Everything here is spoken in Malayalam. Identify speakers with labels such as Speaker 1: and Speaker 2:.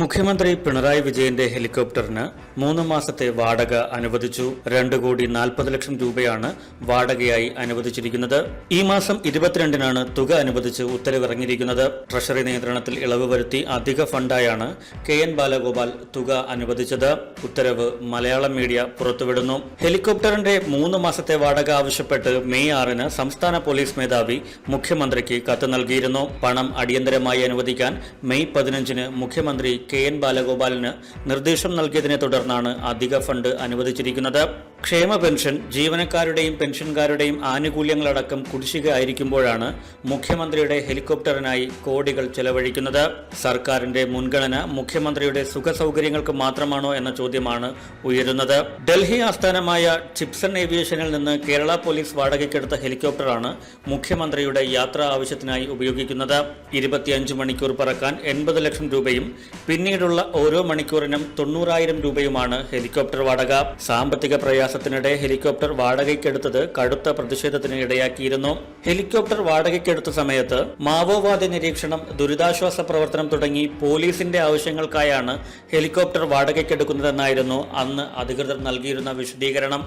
Speaker 1: മുഖ്യമന്ത്രി പിണറായി വിജയന്റെ ഹെലികോപ്റ്ററിന് മൂന്ന് മാസത്തെ വാടക അനുവദിച്ചു. രണ്ട് കോടി നാൽപ്പത് ലക്ഷം രൂപയാണ് വാടകയായി അനുവദിച്ചിരിക്കുന്നത്. ഈ മാസം ഇരുപത്തിരണ്ടിനാണ് തുക അനുവദിച്ച് ഉത്തരവിറങ്ങിയിരിക്കുന്നത്. ട്രഷറി നിയന്ത്രണത്തിൽ ഇളവ് വരുത്തി അധിക ഫണ്ടായാണ് കെ എൻ ബാലഗോപാൽ തുക അനുവദിച്ചത്. ഉത്തരവ് മലയാളം മീഡിയ പുറത്തുവിടുന്നു. ഹെലികോപ്റ്ററിന്റെ മൂന്ന് മാസത്തെ വാടക ആവശ്യപ്പെട്ട് മെയ് ആറിന് സംസ്ഥാന പോലീസ് മേധാവി മുഖ്യമന്ത്രിക്ക് കത്ത് നൽകിയിരുന്നു. പണം അടിയന്തരമായി അനുവദിക്കാൻ മെയ് പതിനഞ്ചിന് മുഖ്യമന്ത്രി കെ എൻ ബാലഗോപാലിന് നിർദ്ദേശം നൽകിയതിനെ തുടർന്നാണ് അധിക ഫണ്ട് അനുവദിച്ചിരിക്കുന്നത്. ക്ഷേമ പെൻഷൻ ജീവനക്കാരുടെയും പെൻഷൻകാരുടെയും ആനുകൂല്യങ്ങളടക്കം കുടിശ്ശിക ആയിരിക്കുമ്പോഴാണ് മുഖ്യമന്ത്രിയുടെ ഹെലികോപ്റ്ററിനായി കോടികൾ ചെലവഴിക്കുന്നത്. സർക്കാരിന്റെ മുൻഗണന മുഖ്യമന്ത്രിയുടെ സുഖസൗകര്യങ്ങൾക്ക് മാത്രമാണോ എന്ന ചോദ്യമാണ് ഉയരുന്നത്. ഡൽഹി ആസ്ഥാനമായ ചിപ്സൺ ഏവിയേഷനിൽ നിന്ന് കേരള പോലീസ് വാടകയ്ക്കെടുത്ത ഹെലികോപ്റ്ററാണ് മുഖ്യമന്ത്രിയുടെ യാത്രാ ആവശ്യത്തിനായി ഉപയോഗിക്കുന്നത്. ഇരുപത്തിയഞ്ച് മണിക്കൂർ പറക്കാൻ എൺപത് ലക്ഷം രൂപയും പിന്നീടുള്ള ഓരോ മണിക്കൂറിനും തൊണ്ണൂറായിരം രൂപയുമാണ് ഹെലികോപ്റ്റർ വാടക. സാമ്പത്തിക പ്രയാസത്തിനിടെ ഹെലികോപ്റ്റർ വാടകയ്ക്കെടുത്തത് കടുത്ത പ്രതിഷേധത്തിന് ഇടയാക്കിയിരുന്നു. ഹെലികോപ്റ്റർ വാടകയ്ക്കെടുത്ത സമയത്ത് മാവോവാദി നിരീക്ഷണം ദുരിതാശ്വാസ പ്രവർത്തനം തുടങ്ങി പോലീസിന്റെ ആവശ്യങ്ങൾക്കായാണ് ഹെലികോപ്റ്റർ വാടകയ്ക്കെടുക്കുന്നതെന്നായിരുന്നു അന്ന് അധികൃതർ നൽകിയിരുന്ന വിശദീകരണം.